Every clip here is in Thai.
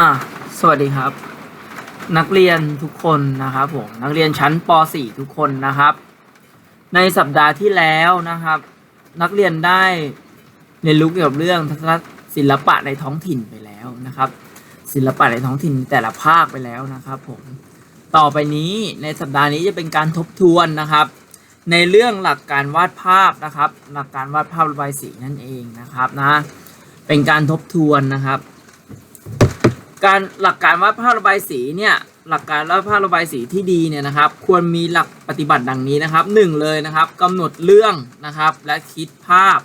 อะสวัสดีครับ นักเรียนทุกคนนะครับผมนักเรียนชั้นป .4 ทุกคนนะครับ ในสัปดาห์ที่แล้วนะครับ นักเรียนได้เรียนรู้เกี่ยวกับเรื่องทัศนศิลปะในท้องถิ่นไปแล้วนะครับ ศิลปะในท้องถิ่นแต่ละภาคไปแล้วนะครับผมต่อไปนี้ในสัปดาห์นี้จะเป็นการทบทวนนะครับ ในเรื่องหลักการวาดภาพนะครับ หลักการวาดภาพระบายสีนั่นเองนะครับนะเป็นการทบทวนนะครับ การหลักการวาดภาพระบายสีเนี่ยหลักการวาดภาพระบายสีที่ดีเนี่ยนะครับ ควรมีหลักปฏิบัติดังนี้นะครับหนึ่งเลยนะครับกำหนดเรื่องนะครับและคิดภาพ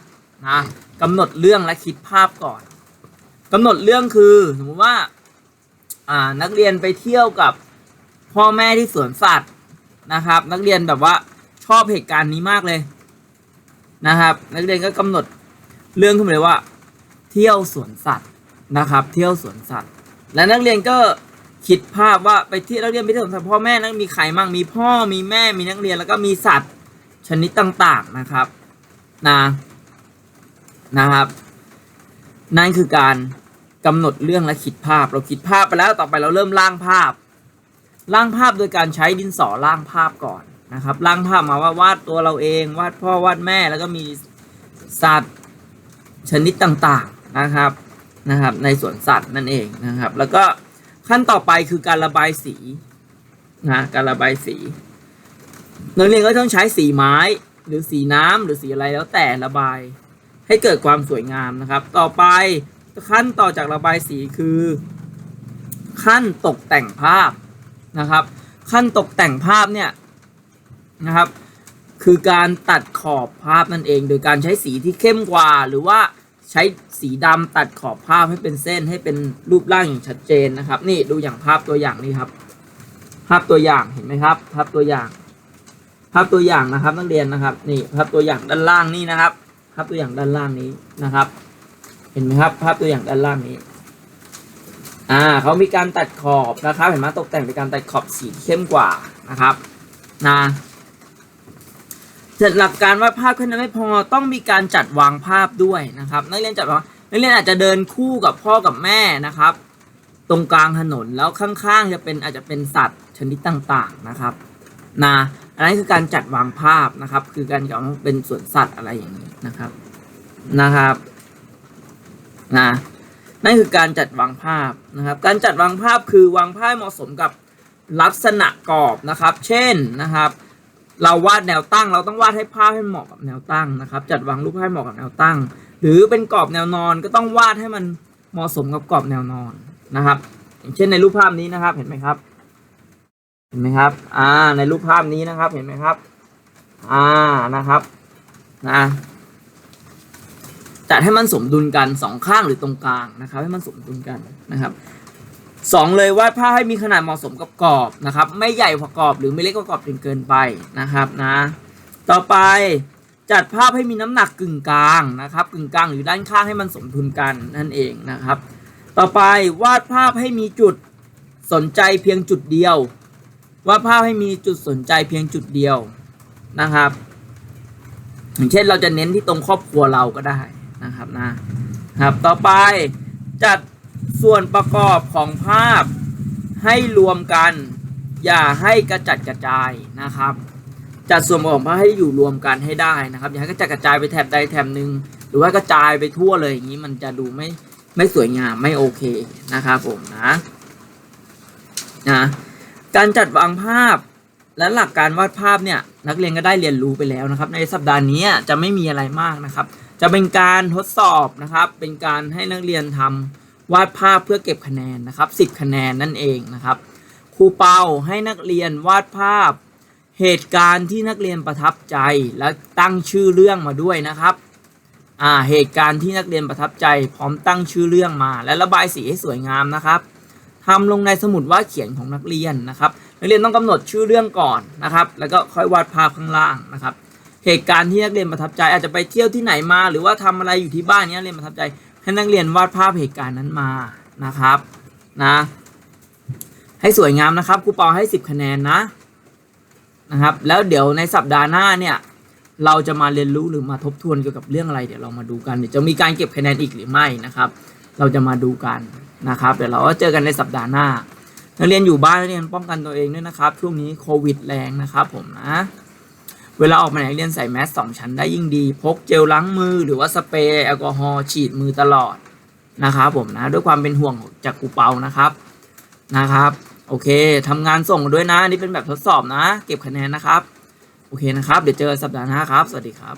นะกำหนดเรื่องและคิดภาพก่อนกำหนดเรื่องคือสมมติว่าอ่านักเรียนไปเที่ยวกับพ่อแม่ที่สวนสัตว์นะครับ นักเรียนแบบว่าชอบเหตุการณ์นี้มากเลยนะครับ นักเรียนก็กำหนดเรื่องขึ้นมาเลยว่า เที่ยวสวนสัตว์นะครับ เที่ยวสวนสัตว์ และนักเรียนก็คิดภาพว่าไปที่นักเรียนไปเที่ยวสวนสัตว์พ่อแม่นักมีใครมั่งมีพ่อมีแม่มีนักเรียนแล้วก็มีสัตว์ชนิดต่างๆนะครับนะนะครับ นั่นคือการกำหนดเรื่องและคิดภาพ เราคิดภาพไปแล้วต่อไปเราเริ่มร่างภาพร่างภาพโดยการใช้ดินสอร่างภาพก่อนนะครับร่างภาพมาว่าวาดตัวเราเอง วาดพ่อวาดแม่แล้วก็มีสัตว์ชนิดต่างๆนะครับ นะครับในสวนสัตว์นั่นเองนะครับ แล้วก็ขั้นต่อไปคือการระบายสีนะการระบายสีนักเรียนก็ต้องใช้สีไม้ หรือสีน้ำหรือสีอะไรแล้วแต่ระบาย ให้เกิดความสวยงามนะครับ ต่อไปขั้นต่อจากระบายสีคือ ขั้นตกแต่งภาพนะครับ ขั้นตกแต่งภาพเนี่ยนะครับ คือการตัดขอบภาพนั่นเอง โดยการใช้สีที่เข้มกว่าหรือว่า ใช้สีดำตัดขอบภาพให้เป็นเส้นให้เป็นรูปร่างอย่างชัดเจนนะครับ นี่ดูอย่างภาพตัวอย่างนี้ครับ ภาพตัวอย่างเห็นไหมครับ ภาพตัวอย่าง ภาพตัวอย่างนะครับนักเรียนนะครับ นี่ภาพตัวอย่างด้านล่างนี่นะครับ ภาพตัวอย่างด้านล่างนี้นะครับ เห็นไหมครับ ภาพตัวอย่างด้านล่างนี้อ่าเขามีการตัดขอบนะครับ เห็นไหมตกแต่งเป็นการตัดขอบสีเข้มกว่านะครับนะ เสร็จหลักการวาดภาพแค่นั้นไม่พอต้องมีการจัดวางภาพด้วยนะครับนักเรียนจัดวางนักเรียนอาจจะเดินคู่กับพ่อกับแม่นะครับ ตรงกลางถนนแล้วข้างๆ จะเป็นอาจจะเป็นสัตว์ชนิดต่างๆนะครับนะอันนั้คือการจัดวางภาพนะครับ คือการจัดวางเป็นสวนสัตว์อะไรอย่างนี้นะครับนะครับนะนั่นคือการจัดวางภาพนะครับ การจัดวางภาพคือวางภาพเหมาะสมกับลักษณะกรอบนะครับ เช่นนะครับ เราวาดแนวตั้ง เราต้องวาดให้ภาพให้เหมาะกับแนวตั้งนะครับ จัดวางรูปให้เหมาะกับแนวตั้ง หรือเป็นกรอบแนวนอนก็ต้องวาดให้มันเหมาะสมกับกรอบแนวนอนนะครับ อย่างเช่นในรูปภาพนี้นะครับ เห็นไหมครับ เห็นไหมครับ อ่า ในรูปภาพนี้นะครับ เห็นไหมครับ อ่า นะครับ นะจัดให้มันสมดุลกันสองข้างหรือตรงกลางนะครับ ให้มันสมดุลกันนะครับ สองเลยวาดภาพให้มีขนาดเหมาะสมกับกรอบนะครับ ไม่ใหญ่กว่ากรอบหรือไม่เล็กกว่ากรอบจนเกินไปนะครับนะ ต่อไปจัดภาพให้มีน้ำหนักกึ่งกลางนะครับ กึ่งกลางหรือด้านข้างให้มันสมดุลกันนั่นเองนะครับ ต่อไปวาดภาพให้มีจุดสนใจเพียงจุดเดียว วาดภาพให้มีจุดสนใจเพียงจุดเดียวนะครับอย่างเช่นเราจะเน้นที่ตรงครอบครัวเราก็ได้นะครับนะครับ ต่อไปจัด ส่วนประกอบของภาพให้รวมกัน อย่าให้กระจัดกระจายนะครับ จัดส่วนประกอบของภาพให้อยู่รวมกันให้ได้นะครับ อย่าให้กระจัดกระจายไปแถบใดแถบหนึ่งหรือว่ากระจายไปทั่วเลยอย่างนี้มันจะดูไม่ไม่สวยงามไม่โอเคนะครับผมนะนะการจัดวางภาพและหลักการวาดภาพเนี่ยนักเรียนก็ได้เรียนรู้ไปแล้วนะครับ ในสัปดาห์นี้จะไม่มีอะไรมากนะครับ จะเป็นการทดสอบนะครับ เป็นการให้นักเรียนทำ วาดภาพเพื่อเก็บคะแนนนะครับ 10 คะแนนนั่นเองนะครับ ครูเปาให้นักเรียนวาดภาพ เหตุการณ์ที่นักเรียนประทับใจและตั้งชื่อเรื่องมาด้วยนะครับอ่าเหตุการณ์ที่นักเรียนประทับใจ พร้อมตั้งชื่อเรื่องมา และระบายสีให้สวยงามนะครับทำลงในสมุดวาดเขียนของนักเรียนนะครับนักเรียนต้องกำหนดชื่อเรื่องก่อนนะครับ แล้วก็ค่อยวาดภาพข้างล่างนะครับ เหตุการณ์ที่นักเรียนประทับใจอาจจะไปเที่ยวที่ไหนมา หรือว่าทำอะไรอยู่ที่บ้านเนี้ยเรียนประทับใจ ให้นักเรียนวาดภาพเหตุการณ์นั้นมานะครับนะให้สวยงามนะครับครูปอให้ 10 คะแนนนะนะครับ แล้วเดี๋ยวในสัปดาห์หน้าเนี่ยเราจะมาเรียนรู้หรือมาทบทวนเกี่ยวกับเรื่องอะไร เดี๋ยวเรามาดูกันเดี๋ยวจะมีการเก็บคะแนนอีกหรือไม่นะครับ เราจะมาดูกันนะครับเดี๋ยวเราก็เจอกันในสัปดาห์หน้านักเรียนอยู่บ้านนักเรียนป้องกันตัวเองด้วยนะครับ ช่วงนี้โควิดแรงนะครับผมนะ เวลาออกมาไหนเรียนใส่แมสสองชั้นได้ยิ่งดี พกเจลล้างมือหรือว่าสเปรย์แอลกอฮอล์ฉีดมือตลอดนะครับผมนะด้วยความเป็นห่วงจากกูเปานะครับนะครับโอเคทำงานส่งด้วยนะนี่เป็นแบบทดสอบนะ เก็บคะแนนนะครับ โอเคนะครับ เดี๋ยวเจอสัปดาห์หน้าครับ สวัสดีครับ